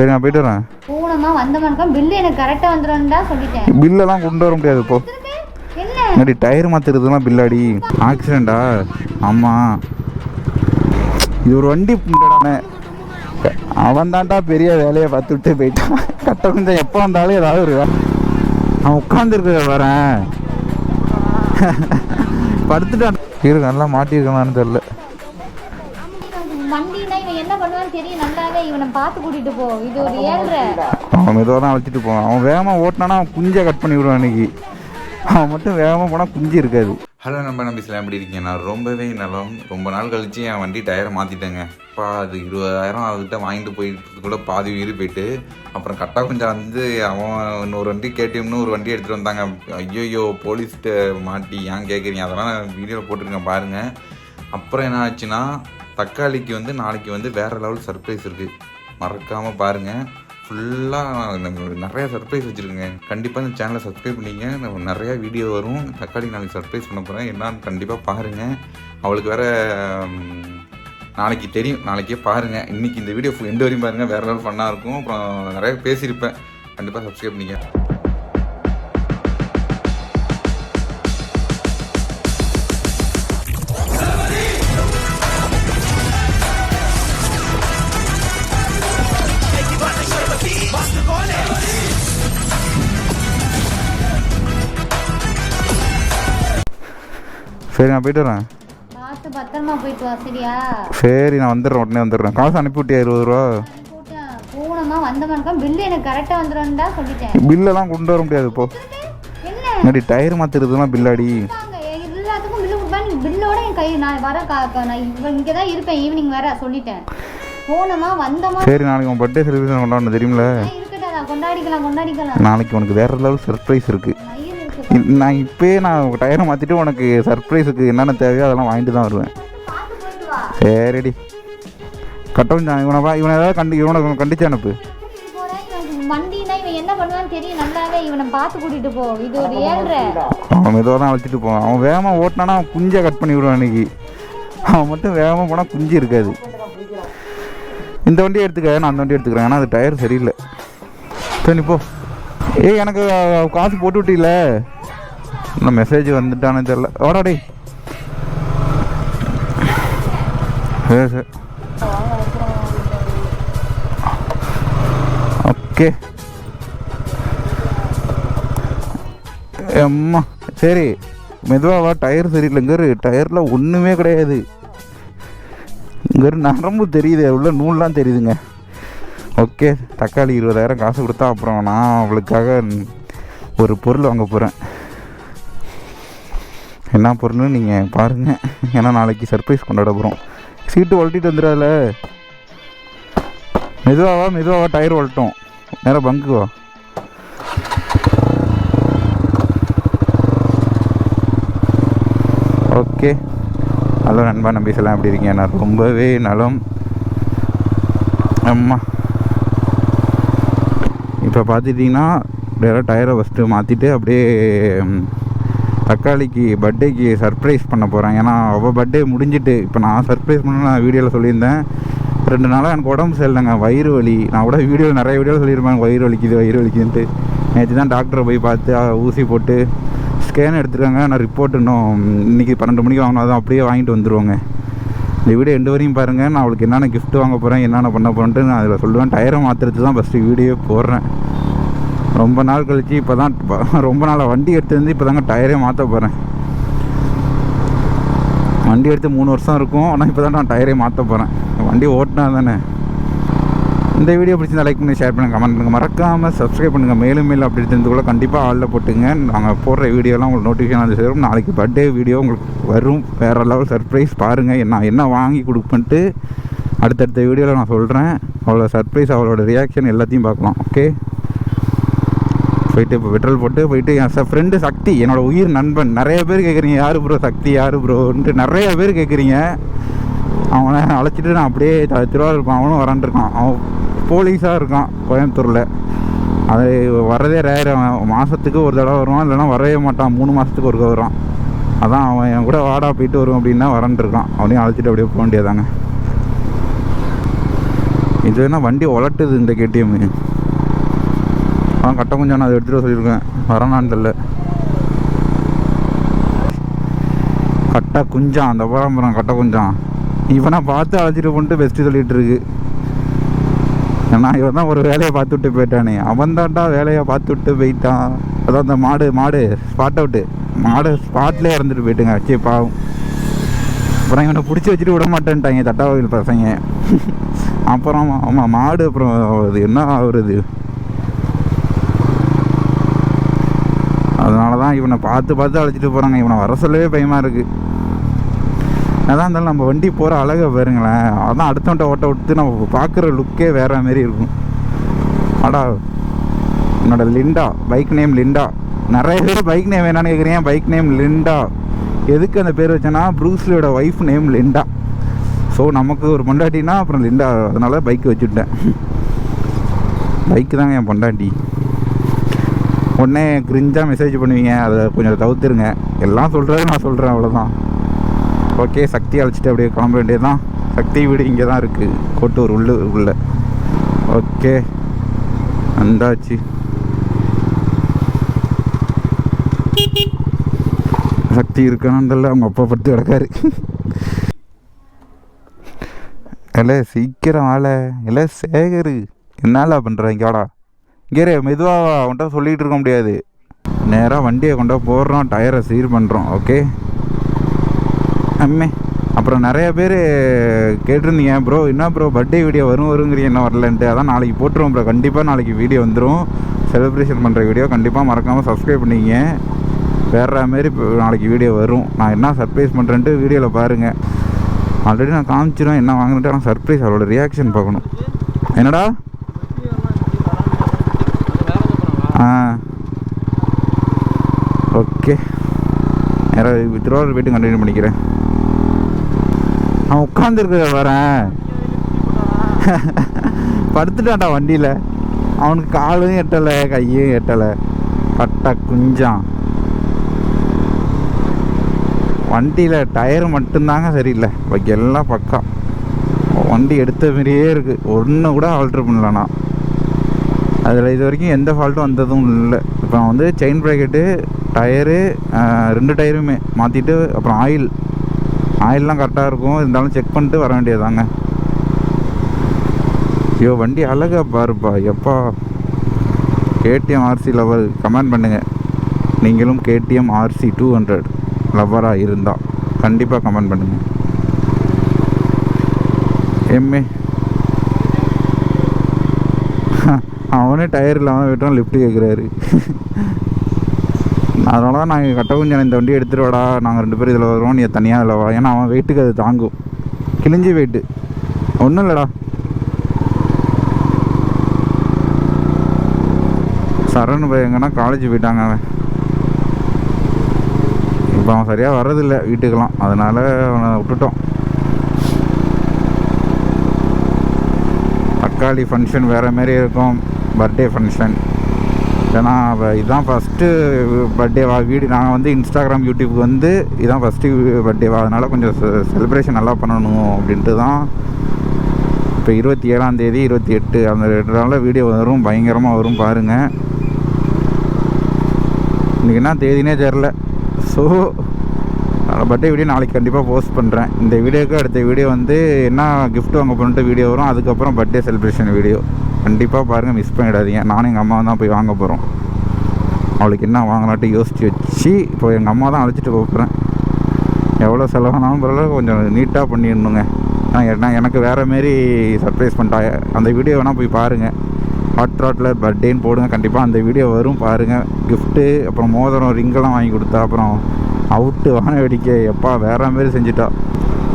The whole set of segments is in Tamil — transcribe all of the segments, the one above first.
சரி நான் போயிட்டு வரேன். போனோமா வந்தோமாக்கா பில்லு எனக்கு கரெக்டாக வந்துடும்டா சொல்லிட்டேன். பில்லெல்லாம் கொண்டு வர முடியாது இப்போ. முன்னாடி டயர் மாற்றுறதுலாம் பில்லாடி ஆக்சிடெண்ட்டா ஆமாம் இது ஒரு வண்டி புண்டடானே அவன் தான்டா பெரிய வேலையை பார்த்துட்டு போயிட்டான். கட்ட கொஞ்சம் எப்போ வந்தாலும் ஏதாவது ஒரு அவன் உட்காந்துருக்க வரேன் படுத்துட்டான். இரு நல்லா மாட்டியிருக்கானான்னு தெரில என்ன பண்ணுவான்னு தெரியும். நல்லாவே இவனை பார்த்து கூட்டிட்டு போ. இது ஒரு ஏழ்ரை. அவன் மெதுவாக தான் அழைச்சிட்டு போவான். அவன் வேகமாக ஓட்டினானா அவன் குஞ்சை கட் பண்ணி விடுவான் இன்னைக்கு. அவன் மட்டும் வேகமாக போனால் குஞ்சு இருக்காது. ஹலோ நம்ம நம்பிஸ்லாம் எப்படி இருக்கீங்க? நான் ரொம்பவே நலம். ரொம்ப நாள் கழிச்சு என் வண்டி டயரை மாற்றிட்டேங்க அப்பா அது இருபதாயிரம் அதுக்கிட்ட வாங்கிட்டு போயிட்டு கூட பாதி உயிர் போயிட்டு அப்புறம் கரெக்டாக கொஞ்சம் வந்து அவன் இன்னொரு வண்டி கேடிஎம்னு ஒரு வண்டி எடுத்துகிட்டு வந்தாங்க. ஐயோயோ போலீஸ்கிட்ட மாட்டி ஏன் கேட்குறீங்க அதெல்லாம் நான் வீடியோவில் போட்டிருக்கேன் பாருங்கள் அப்புறம் என்ன ஆச்சுன்னா தக்காளிக்கு வந்து நாளைக்கு வந்து வேறு லெவல் சர்ப்ரைஸ் இருக்குது மறக்காமல் பாருங்கள் ஃபுல்லாக நிறையா சர்ப்ரைஸ் வச்சுருக்கேங்க. கண்டிப்பாக இந்த சேனலை சப்ஸ்கிரைப் பண்ணிங்க. நம்ம வீடியோ வரும். தக்காளி நாளைக்கு சர்ப்ரைஸ் பண்ண போகிறேன் என்னான்னு கண்டிப்பாக பாருங்கள் அவளுக்கு வேறு நாளைக்கு தெரியும். நாளைக்கே பாருங்கள் இன்றைக்கி இந்த வீடியோ எண்டு வரையும் பாருங்கள் வேறு லெவல் ஃபன்னாக இருக்கும். அப்புறம் நிறைய பேசியிருப்பேன். கண்டிப்பாக சப்ஸ்கிரைப் பண்ணிக்க சரி நான் போயிட்டு வரேன். பார்த்து பத்திரமா போயிட்டு வா சரியா? சரி நான் வந்துடுறேன் உடனே வந்துடுறேன். காசு அனுப்பி விட்டியா இருபது ரூபா? போனோமா வந்தோமாக்கா பில்லு எனக்கு கரெக்டாக சொல்லிட்டேன். பில்லெல்லாம் கொண்டு வர முடியாது இப்போ. முன்னாடி டயர் மாற்றுறதுலாம் பில்லாடி எல்லாத்துக்கும் பில்லு பில்லோட என் கை நான் வர நான் இங்கே தான் இருப்பேன் ஈவினிங் வர சொல்லிட்டேன். போனோமா வந்தோமா சரி நாளைக்கு உன் பர்த்டே செலிப்ரேஷன் கொண்டாடணும் தெரியுமில நான் இருக்கட்டும் நான் கொண்டாடிக்கலாம் கொண்டாடிக்கலாம். நாளைக்கு உனக்கு வேற லெவல் சர்ப்ரைஸ் இருக்கு. மயில் இருக்கு இ- நான் இப்போயே நான் டயரை மாற்றிட்டு உனக்கு சர்ப்ரைஸுக்கு என்னென்ன தேவையோ அதெல்லாம் வாங்கிட்டு தான் வருவேன். சரிடி. கட்டவும் தான் இவனை வா இவனை ஏதாவது கண்டு இவனை கண்டிச்சு அனுப்பு. கூட்டிட்டு வண்டினா இவன் என்ன பண்ணுவான்னு தெரியும் நல்லாவே இவனை பார்த்து கூட்டிட்டு போ இது ஒரு ஏழ்ரை அவன் மெதுவாக தான் அழைச்சிட்டு போவான். அவன் வேகமாக ஓட்டினானா அவன் குஞ்சை கட் பண்ணி விடுவான் அன்னைக்கு அவன் மட்டும் வேகமாக போனால் குஞ்சு இருக்காது. இந்த வண்டியை எடுத்துக்க நான் அந்த வண்டி எடுத்துக்கிறேன். ஏன்னா அது டயர் சரியில்லை. சரி நீ போ. ஏய் எனக்கு காசு போட்டு விட்டீல இன்னும் மெசேஜ் வந்துட்டானே தெரில வாடா டேய். சரி ஓகே. அம்மா சரி. மெதுவாக வா டயர் சரியில்லை. இங்கே டயரில் ஒன்றுமே கிடையாது. இங்கே நரம்பு தெரியுது. உள்ள நூல்லாம் தெரியுதுங்க. ஓகே தக்காளி இருபதாயிரம் காசு கொடுத்தா அப்புறம் நான் அவளுக்காக ஒரு பொருள் வாங்க போகிறேன் என்ன பொருள்னு நீங்கள் பாருங்கள் ஏன்னா நாளைக்கு சர்ப்ரைஸ் கொண்டாட போகிறோம் சீட்டு வளட்டிட்டு வந்துடாதுல மெதுவாவா மெதுவாவா டயர் வளட்டும் நேராக பங்குவா ஓகே ஹலோ நண்பா நம்பி சொல்லலாம் எப்படி இருக்கீங்க? நான் ரொம்பவே நலம். அம்மா. இப்போ பார்த்துட்டிங்கன்னா வேறு டயரை ஃபஸ்ட்டு மாற்றிட்டு அப்படியே தக்காளிக்கு பர்த்டேக்கு சர்ப்ரைஸ் பண்ண போகிறேன் ஏன்னா அவள் பர்த்டே முடிஞ்சிட்டு இப்போ நான் சர்ப்ரைஸ் பண்ண நான் வீடியோவில் சொல்லியிருந்தேன். ரெண்டு நாளாக எனக்கு உடம்பு சரியில்லைங்க. வயிறு வலி. நான் கூட வீடியோவில் நிறைய வீடியோவில் சொல்லியிருப்பேன் வயிறு வலிக்குது வயிறு வலிக்குதுன்ட்டு. நேற்று தான் டாக்டரை போய் பார்த்து ஊசி போட்டு ஸ்கேன் எடுத்துருக்காங்க. நான் ரிப்போர்ட் இன்னும் இன்னைக்கு பன்னெண்டு மணிக்கு வாங்கினா தான் அப்படியே வாங்கிட்டு வந்துடுவாங்க இந்த வீடியோ எண்டு வரையும் பாருங்கள் நான் அவளுக்கு என்னென்ன கிஃப்ட் வாங்க போகிறேன் என்னென்ன பண்ண போகிறேன்ட்டு நான் அதில் சொல்லுவேன். டயரை மாற்றுறது தான் ஃபஸ்ட்டு வீடியோ போடுறேன். ரொம்ப நாள் கழித்து இப்போ தான் ரொம்ப நாளாக வண்டி எடுத்துருந்து இப்போ தாங்க டயரே மாற்ற போகிறேன் வண்டி எடுத்து மூணு வருஷம் இருக்கும். ஆனால் இப்போ தான் நான் டயரே மாற்ற போகிறேன் வண்டி ஓட்டினா தானே. இந்த வீடியோ பிடிச்சிருந்தா லைக் பண்ணி ஷேர் பண்ணுங்கள் கமெண்ட் பண்ணுங்கள் மறக்காமல் சப்ஸ்கிரைப் பண்ணுங்கள் மேலும் மேலும் அப்படி தெரிஞ்சுக்குள்ள கண்டிப்பாக ஆளில் போட்டுங்க. நாங்கள் போடுற வீடியோலாம் உங்களுக்கு நோட்டிஃபிகேஷன் வந்து சேரும். நாளைக்கு பர்த்டே வீடியோ உங்களுக்கு வரும். வேறு லெவல் சர்ப்ரைஸ் பாருங்கள் என்ன என்ன வாங்கி கொடுப்பேன்ட்டு அடுத்தடுத்த வீடியோவில் நான் சொல்கிறேன் அவ்வளோ சர்ப்ரைஸ் அவளோட ரியாக்ஷன் எல்லாத்தையும் பார்க்கலாம். ஓகே போயிட்டு இப்போ பெட்ரோல் போட்டு போயிட்டு என் ச ஃப்ரெண்டு சக்தி என்னோட உயிர் நண்பன். நிறைய பேர் கேட்குறீங்க யார் ப்ரோ சக்தி யார் ப்ரோன்ட்டு நிறைய பேர் கேட்குறீங்க அவனை அழைச்சிட்டு நான் அப்படியே திருவாரூர் இருப்பான் அவனும் வரான் அவன் போலீஸாக இருக்கான் கோயம்புத்தூரில். அது வரதே ரேர் அவன் மாதத்துக்கு ஒரு தடவை வருவான் இல்லைன்னா வரவே மாட்டான். மூணு மாதத்துக்கு ஒருக்க வருவான். அதான் அவன் என் கூட வாடா போயிட்டு வரும் அப்படின்னா வரன் அவனையும் அழைச்சிட்டு அப்படியே போக வேண்டியதாங்க இது என்ன வண்டி உலட்டுது இந்த கேடிஎம் ஆ கட்ட கொஞ்சம் நான் அதை எடுத்துகிட்டு சொல்லியிருக்கேன். வரனான்னு தெரில கட்ட குஞ்சான் அந்த பரம்பரம் கட்ட குஞ்சான் இவனை பார்த்து அழைச்சிட்டு போட்டு பெஸ்ட்டு சொல்லிட்டு இருக்கு. ஏன்னா இவன் தான் ஒரு வேலையை பார்த்து விட்டு போயிட்டானே. அவன் தான்டா வேலையை பார்த்து விட்டு போயிட்டான். அதான் அந்த மாடு மாடு ஸ்பாட் அவுட்டு மாடு ஸ்பாட்லேயே இறந்துட்டு போயிட்டுங்க சே பாவம். அப்புறம் இவனை பிடிச்சி வச்சுட்டு விட மாட்டேன்ட்டாங்க தட்டாவில் பசங்க. அப்புறம் ஆமாம் மாடு அப்புறம் இது என்ன ஆகுறது? ஆனால் இவனை பார்த்து பார்த்து அழைச்சிட்டு போகிறாங்க இவனை வர சொல்லவே பயமாக இருக்குது அதான் இருந்தாலும் நம்ம வண்டி போகிற அழகை பாருங்களேன். அதான் அடுத்தவன்ட்ட ஓட்ட விட்டு நம்ம பார்க்குற லுக்கே வேற மாதிரி இருக்கும். அடா என்னோட லிண்டா பைக் நேம் லிண்டா. நிறைய பேர் பைக் நேம் என்னன்னு கேட்குறீங்க பைக் நேம் லிண்டா. எதுக்கு அந்த பேர் வச்சேன்னா ப்ரூஸ்லியோட ஒய்ஃப் நேம் லிண்டா. ஸோ நமக்கு ஒரு பொண்டாட்டினா அப்புறம் லிண்டா. அதனால் பைக் வச்சுட்டேன். பைக்கு தாங்க என் பொண்டாட்டி. உடனே கிரிஞ்சாக மெசேஜ் பண்ணுவீங்க. அதை கொஞ்சம் தவிர்த்துருங்க. எல்லாம் சொல்கிறது நான் சொல்கிறேன் அவ்வளோதான் ஓகே சக்தி அழைச்சிட்டு அப்படியே கிளம்ப வேண்டியதுதான். சக்தி வீடு இங்கே தான் இருக்குது கோட்டூர் உள்ளு உள்ள. ஓகே வந்தாச்சு. சக்தி இருக்கானு தெரியல. அவங்க அப்பா படுத்து கிடக்காரு. இல்லை சீக்கிரம் ஆளை இல்லை சேகரு. என்னால பண்ணுற இங்கேடா கேரே இங்கே மெதுவாக அவன்கிட்ட சொல்லிகிட்டு இருக்க முடியாது. நேராக வண்டியை கொண்டா போடுறோம் டயரை சீர் பண்ணுறோம் ஓகே? அம்மே அப்புறம் நிறைய பேர் கேட்டிருந்தீங்க ப்ரோ என்ன ப்ரோ பர்த்டே வீடியோ வரும் வருங்கிறீங்க என்ன வரலன்ட்டு. அதான் நாளைக்கு போட்டுருவோம் ப்ரோ. கண்டிப்பாக நாளைக்கு வீடியோ வந்துடும் செலிப்ரேஷன் பண்ணுற வீடியோ கண்டிப்பாக மறக்காமல் சப்ஸ்கிரைப் பண்ணிக்கிங்க. வேற மாரி இப்போ நாளைக்கு வீடியோ வரும். நான் என்ன சர்ப்ரைஸ் பண்ணுறேன்ட்டு வீடியோவில் பாருங்கள் ஆல்ரெடி நான் காமிச்சிடும் என்ன வாங்கினேன்ட்டு ஆனால் சர்ப்ரைஸ் அவளோட ரியாக்ஷன் பார்க்கணும். என்னடா ஆ ஓகே. யாராவது திருவாரூர் போயிட்டு கண்டினியூ பண்ணிக்கிறேன். அவன் உட்காந்துருக்க வரேன் படுத்துட்டான்டா வண்டியில். அவனுக்கு காலும் எட்டலை கையும் எட்டலை. பட்டா குஞ்சான். வண்டியில் டயர் மட்டும்தாங்க சரியில்லை. பாக்கி எல்லாம் பக்கா. வண்டி எடுத்த மாதிரியே இருக்குது ஒன்று கூட ஆல்ட்ரு பண்ணலண்ணா அதில் இது வரைக்கும் எந்த ஃபால்ட்டும் வந்ததும் இல்லை. இப்போ வந்து செயின் ப்ராக்கெட்டு டயரு ரெண்டு டயருமே மாற்றிட்டு அப்புறம் ஆயில் ஆயிலெலாம் கரெக்டாக இருக்கும். இருந்தாலும் செக் பண்ணிட்டு வர வேண்டியதாங்க ஐயோ வண்டி அழகா பாருப்பா. எப்பா. கேடிஎம் ஆர்சி லவர் கமெண்ட் பண்ணுங்கள் நீங்களும் கேடிஎம் ஆர்சி டூ ஹண்ட்ரட் லவ்வராக இருந்தால் கண்டிப்பாக கமெண்ட் பண்ணுங்கள் எம்ஏ அவனே டயர் இல்லாமல் விட்டோம் லிஃப்ட் கேட்குறாரு அதனால தான் நாங்கள் கட்ட இந்த வண்டி எடுத்துகிட்டு வாடா நாங்கள் ரெண்டு பேரும் இதில் வருவோம் நீ தனியாக இதில் வா. ஏன்னா அவன் வெயிட்டுக்கு அது தாங்கும். கிழிஞ்சி வெயிட்டு ஒன்றும் இல்லைடா. சரண் போய் எங்கன்னா காலேஜ் போயிட்டாங்க அவன். இப்போ அவன் சரியாக வர்றதில்ல வீட்டுக்கெல்லாம். அதனால் அவனை விட்டுட்டோம். தக்காளி ஃபங்க்ஷன் வேறு மாரி இருக்கும். பர்த்டே ஃபங்க்ஷன் ஏன்னா இதுதான் ஃபஸ்ட்டு பர்த்டேவா வீடு. நாங்கள் வந்து இன்ஸ்டாகிராம் யூடியூப்க்கு வந்து இதுதான் ஃபஸ்ட்டு பர்த்டேவா அதனால் கொஞ்சம் செலிப்ரேஷன் நல்லா பண்ணணும் அப்படின்ட்டு தான். இப்போ இருபத்தி ஏழாம் தேதி இருபத்தி எட்டு அந்த ரெண்டு நாளில் வீடியோ வரும். பயங்கரமாக வரும் பாருங்கள் இன்றைக்கி என்ன தேதினே தெரில ஸோ பர்த்டே வீடியோ நாளைக்கு கண்டிப்பாக போஸ்ட் பண்ணுறேன் இந்த வீடியோக்கு அடுத்த வீடியோ வந்து என்ன கிஃப்ட் வாங்க போகணுன்ட்டு வீடியோ வரும். அதுக்கப்புறம் பர்த்டே செலிப்ரேஷன் வீடியோ கண்டிப்பாக பாருங்கள் மிஸ் பண்ணிடாதீங்க. நானும் எங்கள் அம்மா தான் போய் வாங்க போகிறோம் அவளுக்கு என்ன வாங்கலான்ட்டு யோசித்து வச்சு இப்போ எங்கள் அம்மா தான் அழைச்சிட்டு போகிறேன் எவ்வளோ செலவானாலும் பரவாயில்ல கொஞ்சம் நீட்டாக பண்ணிடணுங்க. நான் ஏன்னா எனக்கு வேறு மாரி சர்ப்ரைஸ் பண்ணிட்டா அந்த வீடியோ வேணால் போய் பாருங்கள் ஹாட் ராட்டில் பர்த்டேன்னு போடுங்க. கண்டிப்பாக அந்த வீடியோ வரும் பாருங்கள் கிஃப்ட்டு அப்புறம் மோதிரம் ரிங்கெல்லாம் வாங்கி கொடுத்தா அப்புறம் அவுட்டு வான வேடிக்கை. எப்பா வேறு மாரி செஞ்சுட்டா.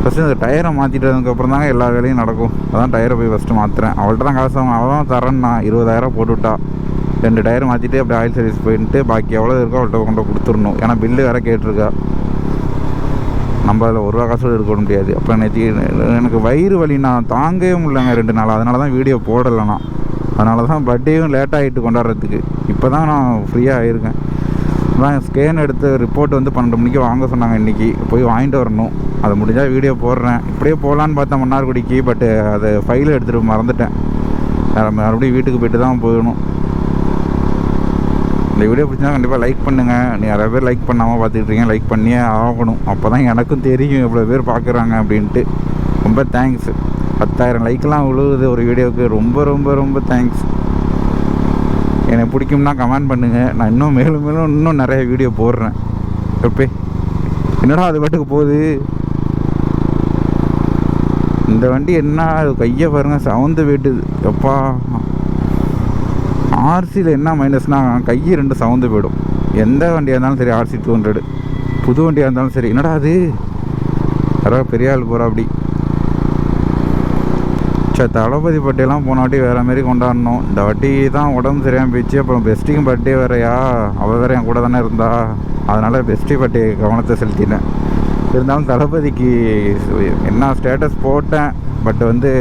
ஃபஸ்ட்டு அந்த டயரை மாற்றிட்டதுக்கப்புறம் தாங்க எல்லா வேலையும் நடக்கும். அதான் டயரை போய் ஃபஸ்ட்டு மாற்றுறேன் அவள்கிட்ட தான் காசு அவன் அவன் தரேன்னா இருபதாயிரம் போட்டுவிட்டா. ரெண்டு டயர் மாற்றிட்டு அப்படியே ஆயில் சர்வீஸ் போயிட்டு பாக்கி எவ்வளோ இருக்கோ அவள்கிட்ட கொண்டு கொடுத்துடணும். ஏன்னா பில்லு வேறு கேட்டிருக்கா. நம்ம அதில் ஒரு ரூபா காசு எடுக்க முடியாது. அப்புறம் நேற்று எனக்கு வயிறு வலி நான் தாங்கவே முடியலங்க ரெண்டு நாள். அதனால தான் வீடியோ போடலைண்ணா அதனால தான் பர்த்டேயும் லேட் ஆகிட்டு கொண்டாடுறதுக்கு. இப்போ தான் நான் ஃப்ரீயாக ஆயிருக்கேன். அதான் ஸ்கேன் எடுத்து ரிப்போர்ட் வந்து பன்னெண்டு மணிக்கு வாங்க சொன்னாங்க இன்றைக்கி போய் வாங்கிட்டு வரணும். அது முடிஞ்சால் வீடியோ போடுறேன். இப்படியே போகலான்னு பார்த்தேன் மன்னார்குடிக்கு பட்டு அது ஃபைல் எடுத்துகிட்டு மறந்துட்டேன். மறுபடியும் வீட்டுக்கு போயிட்டு தான் போகணும். இந்த வீடியோ பிடிச்சா கண்டிப்பாக லைக் பண்ணுங்கள் நீ நிறைய பேர் லைக் பண்ணாமல் பார்த்துக்கிட்டீங்க லைக் பண்ணியே ஆகணும். அப்போ தான் எனக்கும் தெரியும் இவ்வளோ பேர் பார்க்குறாங்க அப்படின்ட்டு. ரொம்ப தேங்க்ஸ் பத்தாயிரம் லைக்லாம் விழுகுது ஒரு வீடியோவுக்கு ரொம்ப ரொம்ப ரொம்ப தேங்க்ஸ் எனக்கு பிடிக்கும்னா கமெண்ட் பண்ணுங்கள் நான் இன்னும் மேலும் மேலும் இன்னும் நிறைய வீடியோ போடுறேன். எப்பே? என்னடா அது பாட்டுக்கு போகுது? இந்த வண்டி என்ன? கையை பாருங்க சவுந்து போயிட்டுது. எப்பா? ஆர்சியில் என்ன மைனஸ்னால் கை ரெண்டு சவுந்து போயிடும். எந்த வண்டியாக இருந்தாலும் சரி ஆர்சி டூ ஹண்ட்ரடு புது வண்டியாக இருந்தாலும் சரி. என்னடா அது? யாராவது பெரிய ஆள் போகிறா அப்படி. சே தளபதி பட்டியெல்லாம் போன வாட்டி வேறு மாரி கொண்டாடணும் இந்த வாட்டி தான் உடம்பு சரியாக போயிடுச்சு. அப்புறம் பெஸ்டிக்கும் பர்த்டே வேறையா? அவள் வேற என் கூட தானே இருந்தா. அதனால் பெஸ்டி பர்த்டே கவனத்தை செலுத்தினேன். இருந்தாலும் தளபதிக்கு என்ன ஸ்டேட்டஸ் போட்டேன் பட் வந்து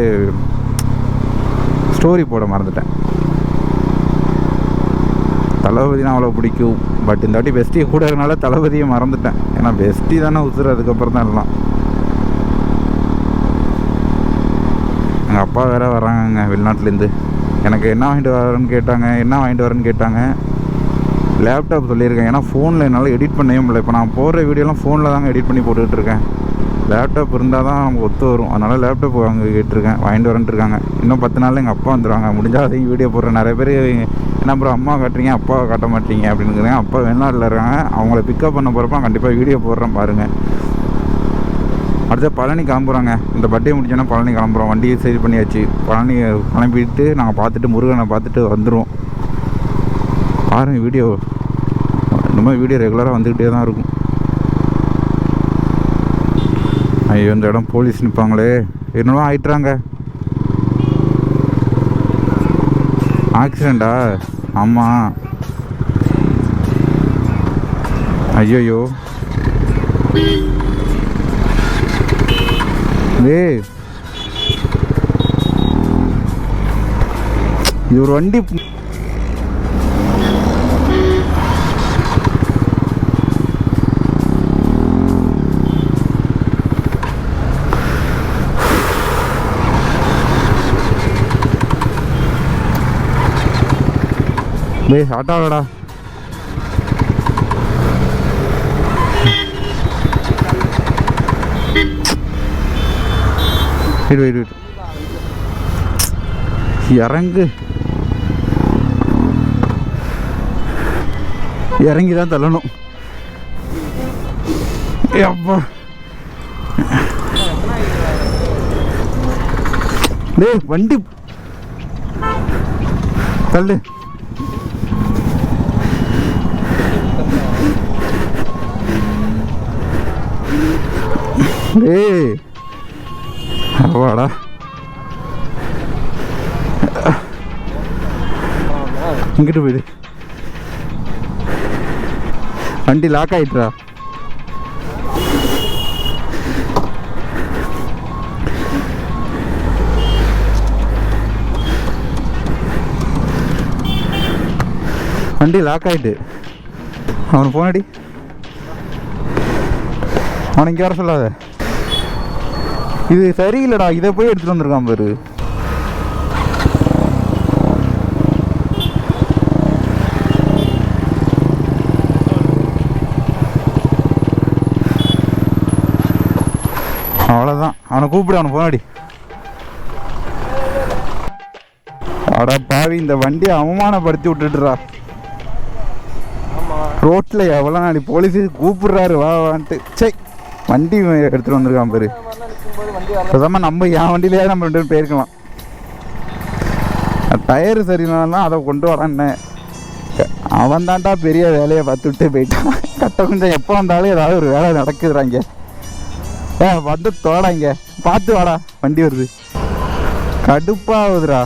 ஸ்டோரி போட மறந்துட்டேன். தளபதினா அவ்வளோ பிடிக்கும் பட் இந்த வாட்டி பெஸ்டி கூட இருக்கனால தளபதியை மறந்துட்டேன். ஏன்னா பெஸ்டி தானே உசுறு அதுக்கப்புறம் தான் எல்லாம். எங்கள் அப்பா வேற வராங்கங்க வெளிநாட்டிலேருந்து எனக்கு என்ன வாங்கிட்டு வரேன்னு கேட்டாங்க என்ன வாங்கிட்டு வரேன்னு கேட்டாங்க. லேப்டாப் சொல்லியிருக்கேன். ஏன்னா ஃபோனில் என்னால் எடிட் பண்ணவே முடியல. இப்போ நான் போடுற வீடியோலாம் ஃபோனில் தாங்க எடிட் பண்ணி போட்டுக்கிட்டு லேப்டாப் இருந்தால் தான் நமக்கு ஒத்து வரும். அதனால் லேப்டாப் வாங்க கேட்டிருக்கேன். வாங்கிட்டு வரேன்ட்டுருக்காங்க இன்னும் பத்து நாளில் எங்கள் அப்பா வந்துடுவாங்க முடிஞ்சால் அதையும் வீடியோ போடுறேன். நிறைய பேர் என்ன அப்புறம் அம்மா காட்டுறீங்க? அப்பா காட்ட மாட்டீங்க? அப்படின்னுக்கிறேன் அப்பா வெளிநாட்டில் இருக்காங்க. அவங்கள பிக்கப் பண்ண போகிறப்ப கண்டிப்பாக வீடியோ போடுறேன் பாருங்கள் அடுத்து பழனி கிளம்புறோங்க. இந்த பர்த்டே முடிச்சோன்னா பழனி கிளம்புறோம். வண்டியை சரி பண்ணியாச்சு. பழனி கிளம்பிட்டு நாங்கள் பார்த்துட்டு முருகனை பார்த்துட்டு வந்துடுவோம் பாருங்கள் வீடியோ இந்த மாதிரி வீடியோ ரெகுலராக வந்துக்கிட்டே தான் இருக்கும். ஐயோ இந்த இடம் போலீஸ் நிற்பாங்களே என்னவோ ஆயிட்டுறாங்க. ஆக்சிடெண்ட்டா ஆமாம் ஐயோயோ. ஏ இது ஒரு வண்டி டேய் ஆட்டாடா இரு இறங்கு இறங்கி. தான் தள்ளணும். அப்பா. டேய் வண்டி. தள்ளு. டேய் அவாடா இங்கிட்டு போயிடு. வண்டி லாக் ஆயிட்டுரா வண்டி லாக் ஆயிட்டு. அவனுக்கு போனடி அவனை இங்கே வர சொல்லாத. இது சரியில்லைடா இதை போய் எடுத்துட்டு வந்திருக்கான் பாரு. அவ்வளோதான் அவனை கூப்பிடு அவனை போனாடி. அடா பாவி இந்த வண்டியை அவமானப்படுத்தி விட்டுட்டுறா ரோட்டில் எவ்வளோ நாளைக்கு போலீஸு கூப்பிடுறாரு வா வான்ட்டு. சே வண்டி எடுத்துகிட்டு வந்திருக்கான் பாரு. பேசாம நம்ம என் வண்டியிலேயே நம்ம ரெண்டு பேரும் போயிருக்கலாம். டயர் சரியில்லாம் அதை கொண்டு வரான்னு அவன் தான்டா பெரிய வேலையை பார்த்துட்டு போயிட்டான். கட்ட கொஞ்சம் எப்போ வந்தாலும் ஏதாவது ஒரு வேலை நடக்குதுறாங்க ஏ வந்து தோடாங்க பார்த்து வாடா வண்டி வருது. கடுப்பாகுதுடா.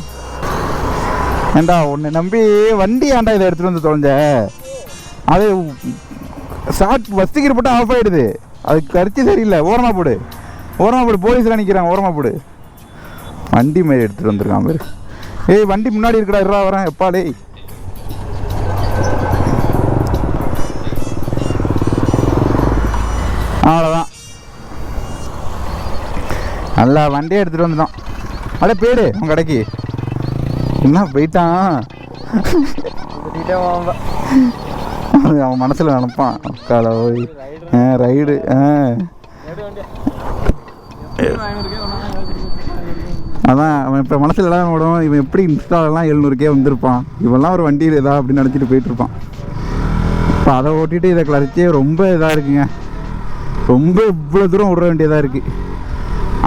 ஏண்டா உன்னை நம்பி வண்டி ஏன்டா இதை எடுத்துகிட்டு வந்து தொலைஞ்ச? அது ஷார்ட் பஸ்டிக்கிற போட்டு ஆஃப் ஆகிடுது அது கருத்து சரியில்லை. ஓரமாக போடு. ஓரமாக போடு போலீஸில் நிற்கிறான் ஓரமாக போடு. வண்டி மாரி எடுத்துகிட்டு வந்திருக்கான் பேர். ஏய் வண்டி முன்னாடி இருக்கடா இருடா வரேன். எப்பா டேய். அவ்வளோதான் நல்லா வண்டியை எடுத்துகிட்டு வந்துட்டோம் அட போயிடு உன் கடைக்கு. என்ன போயிட்டான்? அவன் மனசில் நினப்பான் காலை போய். ரைடு ஆ. அதான் அவன் இப்போ மனசில் எல்லாம் விடும் இவன் எப்படி இன்ஸ்டாலெல்லாம் எழுநூறுக்கே வந்திருப்பான்? இவன்லாம் ஒரு வண்டியில் ஏதா அப்படின்னு நினச்சிட்டு போயிட்டுருப்பான். இப்போ அதை ஓட்டிட்டு இதை கிளறிச்சே ரொம்ப இதாக இருக்குங்க. ரொம்ப இவ்வளோ தூரம் விட வேண்டியதாக இருக்குது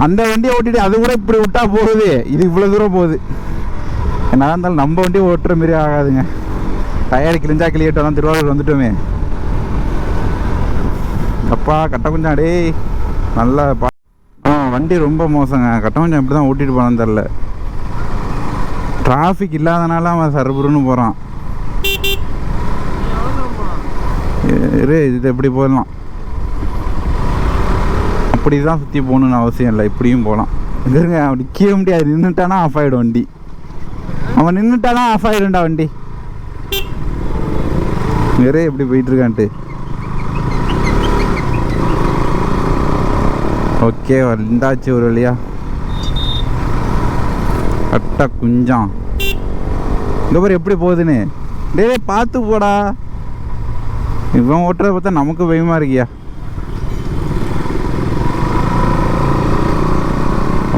அந்த வண்டியை ஓட்டிட்டு அது கூட இப்படி விட்டா போகுது. இது இவ்வளோ தூரம் போகுது. என்ன இருந்தாலும் நம்ம வண்டியை ஓட்டுற மாரி ஆகாதுங்க. டயர் கிழிஞ்சா கிளியட்டோம் திருவாரூர் வந்துட்டோமே. அப்பா கட்ட கொஞ்சம் டேய். நல்லா பா வண்டி ரொம்ப மோசங்க. கட்ட கொஞ்சம் எப்படி தான் ஓட்டிட்டு போனான்னு தெரில டிராஃபிக் இல்லாதனால அவன் சர்புருன்னு போகிறான் இரு இது எப்படி போயிடலாம்? அப்படி தான் சுற்றி போகணுன்னு அவசியம் இல்லை. இப்படியும் போகலாம். இருங்க அப்படி கீழே முடியாது நின்றுட்டானா ஆஃப் ஆகிடும் வண்டி. அவன் நின்றுட்டானா ஆஃப் ஆகிடும்டா வண்டி. நிறைய எப்படி போயிட்டு ஓகே வந்தாச்சு ஒரு வழியா. கட்டா குஞ்சான் இந்த பாரு எப்படி போகுதுன்னு. டேய் பார்த்து போடா. இவன் ஓட்டுறத பார்த்தா நமக்கு பயமா இருக்கியா?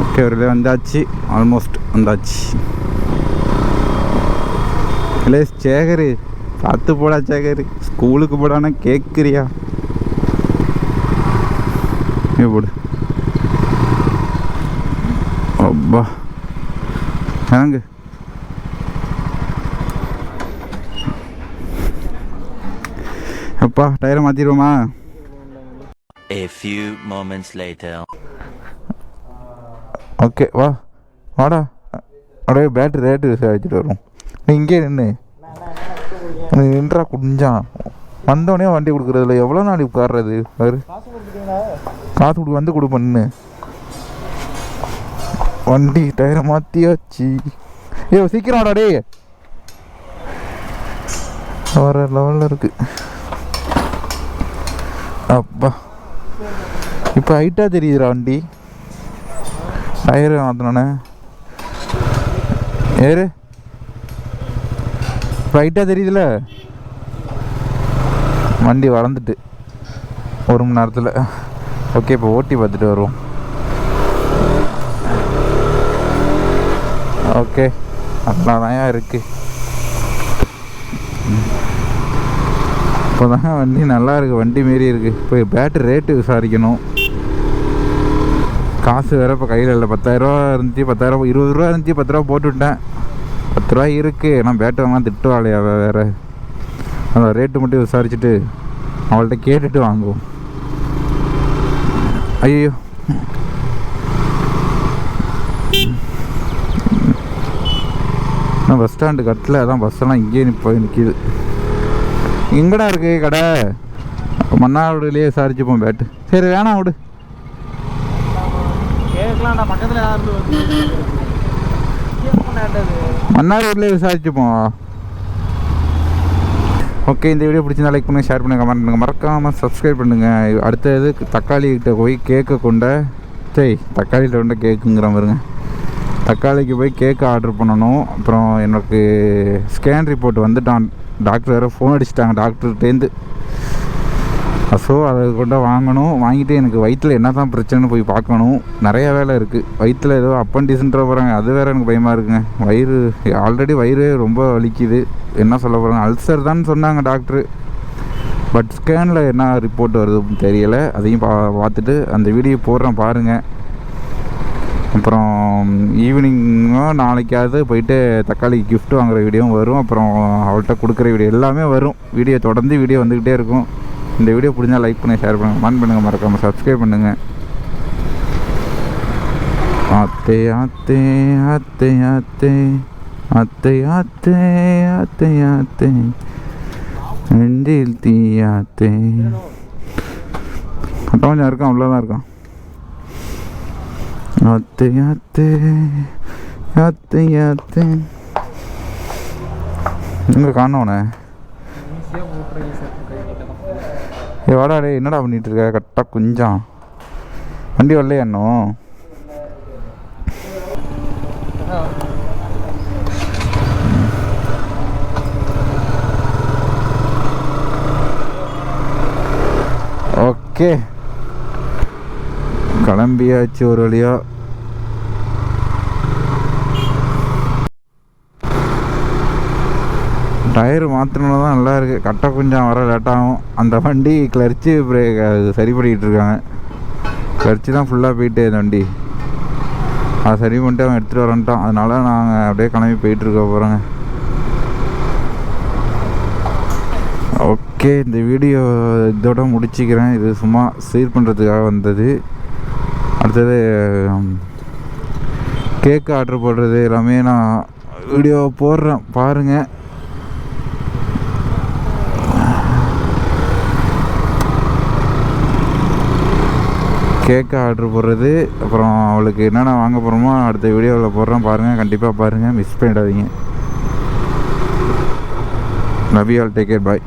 ஓகே ஒரு வந்தாச்சு. ஆல்மோஸ்ட் வந்தாச்சு. இல்லை சேகரு பார்த்து போடா சேகரு. ஸ்கூலுக்கு போடானா கேட்குறியா எப்படி போடு. அப்பா. இறங்கு அப்பா டயரை மாற்றிடுவோமா A few moments later. Okay வா. வாடா. அப்படியே பேட்டரி ரேட்டு வச்சுட்டு வரும் நீ இங்கே நின்று நீ நின்றா குஞ்சான் வந்தோடனே வண்டி கொடுக்குறதுல எவ்வளோ நாள் உட்கார்றது? பாரு. காசு கொடு வந்து கொடு பண்ணு வண்டி டயரை மாற்றியாச்சு ஏ சீக்கிரம் வாடா டேய். வர லெவலில் இருக்கு. அப்பா. இப்போ ஹைட்டாக தெரியுதுடா வண்டி. டயரு மாற்றினோன்னே ஏறு. ஹைட்டாக தெரியுதுல. வண்டி வளர்ந்துட்டு. ஒரு மணி நேரத்தில். ஓகே இப்போ ஓட்டி பார்த்துட்டு வருவோம். ஓகே. நல்லா தான் இருக்கு. இப்போ வண்டி நல்லா இருக்கு. வண்டி மாரி இருக்கு. இப்போ பேட்டரி ரேட்டு விசாரிக்கணும். காசு வேற இப்போ கையில் இல்லை. பத்தாயிரரூவா இருந்துச்சு பத்தாயிரம் இருபது ரூபா இருந்துச்சு பத்து ரூபா போட்டு விட்டேன் பத்து ரூபா இருக்கு. ஆனால் பேட்டரிலாம் திட்டுவாளையா வேறு வேற. அந்த ரேட்டு மட்டும் விசாரிச்சுட்டு அவள்கிட்ட கேட்டுட்டு வாங்குவோம். ஐயோ நான் பஸ் ஸ்டாண்டு கட்டில் அதான் பஸ்ஸெல்லாம் இங்கேயே போய் நிற்கிது எங்கடா இருக்கு கடை? மன்னார்குடியிலேயே விசாரிச்சுப்போம் பேட்டு. சரி வேணாம் விடு. மன்னார்குடியிலே விசாரிச்சுப்போம் ஓகே இந்த வீடியோ பிடிச்சிருந்தா லைக் பண்ணுங்க ஷேர் பண்ணுங்க கமெண்ட் பண்ணுங்க. மறக்காமல் சப்ஸ்கிரைப் பண்ணுங்க. அடுத்த இது தக்காளி கிட்ட போய் கேக்கை கொண்ட சரி தக்காளிகிட்ட கொண்ட கேக்குங்கிற பாருங்க தக்காளிக்கு போய் கேக் ஆர்டர் பண்ணணும். அப்புறம் எனக்கு ஸ்கேன் ரிப்போர்ட் வந்துட்டான். டாக்டர் வேறு ஃபோன் அடிச்சிட்டாங்க. டாக்டர்கிட்டேருந்து ஸோ அதை கொண்டு வாங்கணும். வாங்கிட்டு எனக்கு வயிற்றில் என்ன தான் பிரச்சனைன்னு போய் பார்க்கணும். நிறைய வேலை இருக்குது வயிற்றில் ஏதோ அப்பன்டிஸ்ன்ற போகிறாங்க அது வேறு எனக்கு பயமாக இருக்குங்க. வயிறு ஆல்ரெடி வயிறு ரொம்ப வலிக்குது. என்ன சொல்ல போகிறாங்க அல்சர் தான் சொன்னாங்க டாக்டரு பட் ஸ்கேனில் என்ன ரிப்போர்ட் வருதுன்னு தெரியலை. அதையும் பா பார்த்துட்டு அந்த வீடியோ போடுறேன் பாருங்கள் அப்புறம் ஈவினிங்கும் நாளைக்காவது போயிட்டு தக்காளி கிஃப்ட் வாங்குற வீடியோவும் வரும். அப்புறம் அவள்கிட்ட கொடுக்குற வீடியோ எல்லாமே வரும். வீடியோ தொடர்ந்து வீடியோ வந்துக்கிட்டே இருக்கும். இந்த வீடியோ பிடிஞ்சா லைக் பண்ணி ஷேர் பண்ணுங்கள் மன் பண்ணுங்கள் மறக்காமல் சப்ஸ்கிரைப் பண்ணுங்கள் ஆத்தே ஆத்தே ஆத்தே ஆத்தே. அத்தை ஆத்தே ஆத்தே ஆத்தே. நெஞ்சில் தீயாத்தே அட்டவஞ்சம் இருக்கான் அவ்வளோதான் இருக்கான் அத்தை அத்தை அத்தை அத்தை. எங்கே காணோண்ணே ஏ வாடா என்னடா பண்ணிகிட்டு இருக்க கரெக்டாக கொஞ்சம். வண்டி வரலையா ஓகே. கிளம்பியாச்சு ஒரு வழியா. டயர் மாற்றினா தான் நல்லா இருக்குது கட்டை கொஞ்சம் வர லேட்டாகும் அந்த வண்டி கிளர்ச்சி பிரேக் அது சரி பண்ணிக்கிட்டு இருக்காங்க. கிளர்ச்சி தான் ஃபுல்லாக போயிட்டு அந்த வண்டி. அதை சரி பண்ணிட்டு அவன் எடுத்துகிட்டு வரன்ட்டான் அதனால நாங்கள் அப்படியே கிளம்பி போயிட்டு இருக்க போகிறோங்க ஓகே இந்த வீடியோ இதோட முடிச்சிக்கிறேன். இது சும்மா சீர் பண்ணுறதுக்காக வந்தது. அடுத்தது கேக்கு ஆர்டர் போடுறது எல்லாமே நான் வீடியோ போடுறேன் பாருங்கள் கேக்கு ஆர்டர் போடுறது அப்புறம் அவளுக்கு என்னென்ன வாங்க போகிறோமோ அடுத்த வீடியோவில் போடுறேன் பாருங்கள் கண்டிப்பாக பாருங்கள் மிஸ் பண்ணிடாதீங்க. Love you all take care bye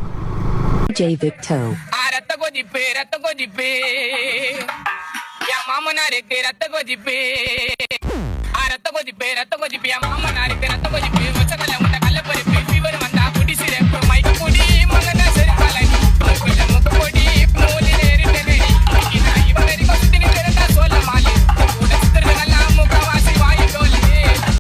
J Victo. ரத்த கொதிப்பு ரத்த கொதிப்பு. மாமனாருக்கு ரத்த கொதிப்பு. ரத்த கொதிப்பு ரத்த கொதிப்பு என் மாமனாருக்கு ரத்த கொதிப்பு.